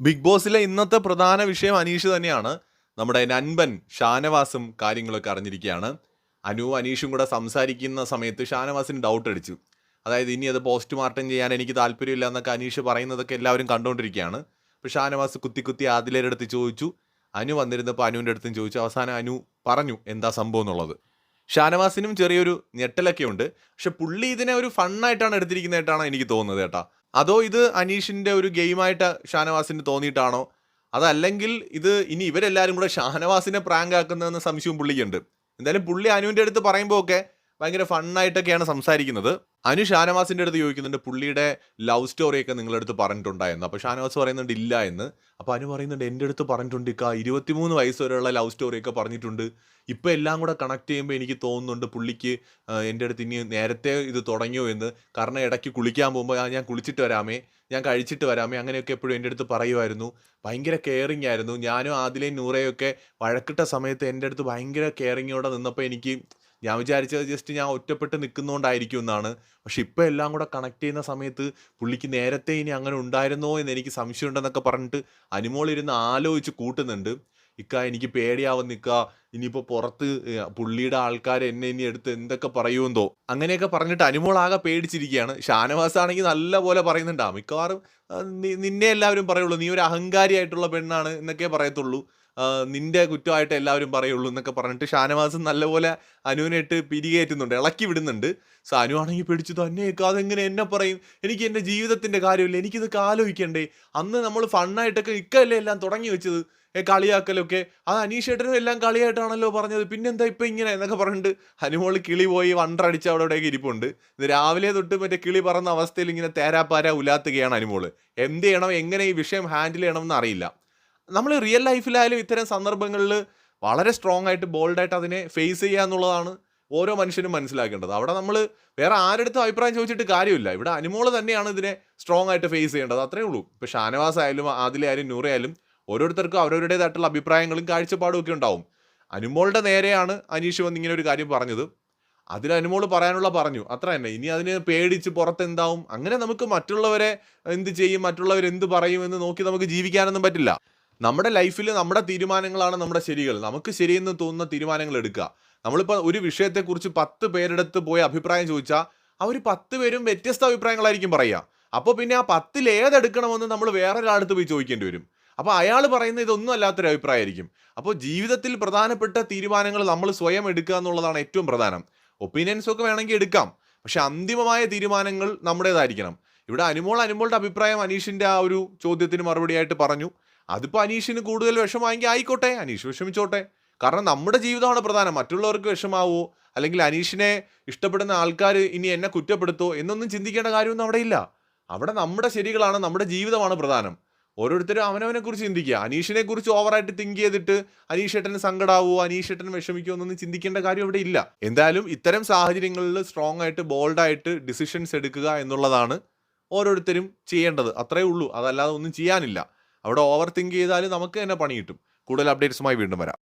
Big ബോസിലെ ഇന്നത്തെ പ്രധാന വിഷയം അനീഷ് തന്നെയാണ്. നമ്മുടെ നൻപൻ ഷാനവാസും കാര്യങ്ങളൊക്കെ അറിഞ്ഞിരിക്കുകയാണ്. അനു അനീഷും കൂടെ സംസാരിക്കുന്ന സമയത്ത് ഷാനവാസിന് ഡൗട്ട് അടിച്ചു. അതായത് ഇനി അത് പോസ്റ്റ്മോർട്ടം ചെയ്യാൻ എനിക്ക് താല്പര്യമില്ല എന്നൊക്കെ അനീഷ് പറയുന്നതൊക്കെ എല്ലാവരും കണ്ടുകൊണ്ടിരിക്കുകയാണ് അപ്പോൾ ഷാനവാസ് കുത്തി കുത്തി ആദിലയുടെ അടുത്ത് ചോദിച്ചു. അനു വന്നിരുന്നപ്പോൾ അനുവിന്റെ അടുത്തും ചോദിച്ചു. അവസാനം അനു പറഞ്ഞു എന്താ സംഭവം എന്നുള്ളത്. ഷാനവാസിനും ചെറിയൊരു ഞെട്ടലൊക്കെ ഉണ്ട് പക്ഷെ പുള്ളി ഇതിനെ ഒരു ഫണ്ണായിട്ടാണ് എടുത്തിരിക്കുന്നതായിട്ടാണ് എനിക്ക് തോന്നുന്നത് കേട്ടാ. അതോ ഇത് അനീഷിന്റെ ഒരു ഗെയിമായിട്ട് ഷാനവാസിന് തോന്നിയിട്ടാണോ? അതല്ലെങ്കിൽ ഇത് ഇനി ഇവരെല്ലാവരും കൂടെ ഷാനവാസിനെ പ്രാങ്ക് ആക്കുന്നതെന്ന് സംശയവും പുള്ളിക്കുണ്ട്. എന്തായാലും പുള്ളി അനുവിന്റെ അടുത്ത് പറയുമ്പോൾ ഒക്കെ ഭയങ്കര ഫണ്ണായിട്ടൊക്കെയാണ് സംസാരിക്കുന്നത്. അനു ഷാനവാസിന്റെ അടുത്ത് ചോദിക്കുന്നുണ്ട് പുള്ളിയുടെ ലവ് സ്റ്റോറിയൊക്കെ നിങ്ങളുടെ അടുത്ത് പറഞ്ഞിട്ടുണ്ടായിരുന്നു അപ്പോൾ ഷാനവാസ് പറയുന്നുണ്ട് ഇല്ല എന്ന്. അപ്പോൾ അനു പറയുന്നുണ്ട് എന്റെ അടുത്ത് പറഞ്ഞിട്ടുണ്ട് ഇക്ക ഇരുപത്തിമൂന്ന് വയസ്സ് വരെയുള്ള ലവ് സ്റ്റോറിയൊക്കെ പറഞ്ഞിട്ടുണ്ട്. ഇപ്പോൾ എല്ലാം കൂടെ കണക്ട് ചെയ്യുമ്പോൾ എനിക്ക് തോന്നുന്നുണ്ട് പുള്ളിക്ക് എന്റെ അടുത്ത് ഇനി നേരത്തെ ഇത് തുടങ്ങിയോ എന്ന്. കാരണം ഇടയ്ക്ക് കുളിക്കാൻ പോകുമ്പോൾ ഞാൻ കുളിച്ചിട്ട് വരാമേ ഞാൻ കഴിച്ചിട്ട് വരാമേ അങ്ങനെയൊക്കെ എപ്പോഴും എന്റെ അടുത്ത് പറയുമായിരുന്നു. ഭയങ്കര കെയറിങ് ആയിരുന്നു. ഞാനും ആദിലേയും നൂറയൊക്കെ വഴക്കിട്ട സമയത്ത് എന്റെ അടുത്ത് ഭയങ്കര കെയറിങ്ങോടെ നിന്നപ്പോൾ എനിക്ക് ഞാൻ വിചാരിച്ചത് ജസ്റ്റ് ഞാൻ ഒറ്റപ്പെട്ട് നിൽക്കുന്നതുകൊണ്ടായിരിക്കും എന്നാണ് പക്ഷെ ഇപ്പോൾ എല്ലാം കൂടെ കണക്ട് ചെയ്യുന്ന സമയത്ത് പുള്ളിക്ക് നേരത്തെ ഇനി അങ്ങനെ ഉണ്ടായിരുന്നോ എന്ന് എനിക്ക് സംശയമുണ്ടെന്നൊക്കെ പറഞ്ഞിട്ട് അനുമോളിരുന്ന് ആലോചിച്ച് കൂട്ടുന്നുണ്ട്. ഇക്ക എനിക്ക് പേടിയാവും നിൽക്ക ഇനിയിപ്പോൾ പുറത്ത് പുള്ളിയുടെ ആൾക്കാർ എന്നെ ഇനി എടുത്ത് എന്തൊക്കെ പറയുമെന്തോ അങ്ങനെയൊക്കെ പറഞ്ഞിട്ട് അനുമോളാകെ പേടിച്ചിരിക്കുകയാണ്. ഷാനവാസ് ആണെങ്കിൽ നല്ല പോലെ പറയുന്നുണ്ടാ. മിക്കവാറും നിന്നെ എല്ലാവരും പറയുള്ളൂ. നീ ഒരു അഹങ്കാരിയായിട്ടുള്ള പെണ്ണാണ് എന്നൊക്കെ പറയത്തുള്ളൂ. നിന്റെ കുറ്റമായിട്ട് എല്ലാവരും പറയുള്ളൂ എന്നൊക്കെ പറഞ്ഞിട്ട് ഷാനവാസ് നല്ലപോലെ അനുവിനായിട്ട് പിരികേറ്റുന്നുണ്ട് ഇളക്കി വിടുന്നുണ്ട്. സോ അനു ആണെങ്കിൽ പിടിച്ചു തന്നെയൊക്കെ അതെങ്ങനെ എന്നെ പറയും? എനിക്ക് എന്റെ ജീവിതത്തിന്റെ കാര്യമില്ല എനിക്കിതൊക്കെ ആലോചിക്കണ്ടേ? അന്ന് നമ്മൾ ഫണ്ണായിട്ടൊക്കെ ഇക്കല്ലേ എല്ലാം തുടങ്ങി വെച്ചത്? കളിയാക്കലൊക്കെ? അത് അനീഷേട്ടനും എല്ലാം കളിയായിട്ടാണല്ലോ പറഞ്ഞത്. പിന്നെന്താ ഇപ്പം ഇങ്ങനെ? എന്നൊക്കെ പറഞ്ഞിട്ട് ഹനുമോൾ കിളി പോയി വണ്ടടിച്ച് അവിടെ ഇവിടെയൊക്കെ ഇരിപ്പുണ്ട്. ഇത് രാവിലെ തൊട്ട് മറ്റേ കിളി പറന്ന അവസ്ഥയിൽ ഇങ്ങനെ തേരാപ്പാര ഉലാത്തുകയാണ് അനുമോൾ എന്ത് ചെയ്യണം? എങ്ങനെ ഈ വിഷയം ഹാൻഡിൽ ചെയ്യണമെന്ന് അറിയില്ല. നമ്മൾ റിയൽ ലൈഫിലായാലും ഇത്തരം സന്ദർഭങ്ങളിൽ വളരെ സ്ട്രോങ് ആയിട്ട് ബോൾഡായിട്ട് അതിനെ ഫേസ് ചെയ്യുക എന്നുള്ളതാണ് ഓരോ മനുഷ്യനും മനസ്സിലാക്കേണ്ടത്. അവിടെ നമ്മൾ വേറെ ആരുടെ അഭിപ്രായം ചോദിച്ചിട്ട് കാര്യമില്ല. ഇവിടെ അനുമോൾ തന്നെയാണ് ഇതിനെ സ്ട്രോങ് ആയിട്ട് ഫേസ് ചെയ്യേണ്ടത്. അത്രേ ഉള്ളൂ. ഇപ്പോൾ ഷാനവാസ് ആയാലും ആദിലായാലും നൂറയായാലും ഓരോരുത്തർക്കും അവരവരുടേതായിട്ടുള്ള അഭിപ്രായങ്ങളും കാഴ്ചപ്പാടും ഒക്കെ ഉണ്ടാവും. അനുമോളുടെ നേരെയാണ് അനീഷ് വന്ന് ഇങ്ങനെ ഒരു കാര്യം പറഞ്ഞത്. അതിൽ അനുമോൾ പറയാനുള്ള പറഞ്ഞു. അത്ര തന്നെ. ഇനി അതിന് പേടിച്ച് പുറത്തെന്താവും? അങ്ങനെ നമുക്ക് മറ്റുള്ളവരെ എന്ത് ചെയ്യും? മറ്റുള്ളവർ എന്ത് പറയും എന്ന് നോക്കി നമുക്ക് ജീവിക്കാനൊന്നും പറ്റില്ല. നമ്മുടെ ലൈഫിൽ നമ്മുടെ തീരുമാനങ്ങളാണ് നമ്മുടെ ശരികൾ. നമുക്ക് ശരിയെന്ന് തോന്നുന്ന തീരുമാനങ്ങൾ എടുക്കുക നമ്മളിപ്പോൾ ഒരു വിഷയത്തെക്കുറിച്ച് പത്ത് പേരെടുത്ത് പോയി അഭിപ്രായം ചോദിച്ചാൽ അവർ പത്ത് പേരും വ്യത്യസ്ത അഭിപ്രായങ്ങളായിരിക്കും പറയുക അപ്പോൾ പിന്നെ ആ പത്തിൽ ഏതെടുക്കണമെന്ന് നമ്മൾ വേറൊരാളടുത്ത് പോയി ചോദിക്കേണ്ടി വരും. അപ്പോൾ അയാൾ പറയുന്ന ഇതൊന്നും അല്ലാത്തൊരു അഭിപ്രായമായിരിക്കും. അപ്പോൾ ജീവിതത്തിൽ പ്രധാനപ്പെട്ട തീരുമാനങ്ങൾ നമ്മൾ സ്വയം എടുക്കുക എന്നുള്ളതാണ് ഏറ്റവും പ്രധാനം. ഒപ്പീനിയൻസ് ഒക്കെ വേണമെങ്കിൽ എടുക്കാം. പക്ഷെ അന്തിമമായ തീരുമാനങ്ങൾ നമ്മുടേതായിരിക്കണം. ഇവിടെ അനുമോൾ അനുമോളുടെ അഭിപ്രായം അനീഷിന്റെ ആ ഒരു ചോദ്യത്തിന് മറുപടിയായിട്ട് പറഞ്ഞു. അതിപ്പോൾ അനീഷിന് കൂടുതൽ വിഷമമായെങ്കിൽ ആയിക്കോട്ടെ അനീഷ് വിഷമിച്ചോട്ടെ. കാരണം നമ്മുടെ ജീവിതമാണ് പ്രധാനം. മറ്റുള്ളവർക്ക് വിഷമാവോ? അല്ലെങ്കിൽ അനീഷിനെ ഇഷ്ടപ്പെടുന്ന ആൾക്കാർ ഇനി എന്നെ കുറ്റപ്പെടുത്തോ? എന്നൊന്നും ചിന്തിക്കേണ്ട കാര്യമൊന്നും അവിടെ ഇല്ല. അവിടെ നമ്മുടെ ശരികളാണ് നമ്മുടെ ജീവിതമാണ് പ്രധാനം. ഓരോരുത്തരും അവനവനെ കുറിച്ച് ചിന്തിക്കുക. അനീഷിനെ കുറിച്ച് ഓവറായിട്ട് തിങ്ക് ചെയ്തിട്ട് അനീഷേട്ടന് സങ്കടാവോ? അനീഷേട്ടൻ വിഷമിക്കുമോ എന്നൊന്നും ചിന്തിക്കേണ്ട കാര്യം ഇവിടെ ഇല്ല. എന്തായാലും ഇത്തരം സാഹചര്യങ്ങളിൽ സ്ട്രോങ് ആയിട്ട് ബോൾഡായിട്ട് ഡിസിഷൻസ് എടുക്കുക എന്നുള്ളതാണ് ഓരോരുത്തരും ചെയ്യേണ്ടത്. അത്രേ ഉള്ളൂ. അതല്ലാതെ ഒന്നും ചെയ്യാനില്ല. അവിടെ ഓവർ തിങ്ക് ചെയ്താൽ നമുക്ക് തന്നെ പണി കിട്ടും. കൂടുതൽ അപ്ഡേറ്റ്സുമായി വീണ്ടും വരാം.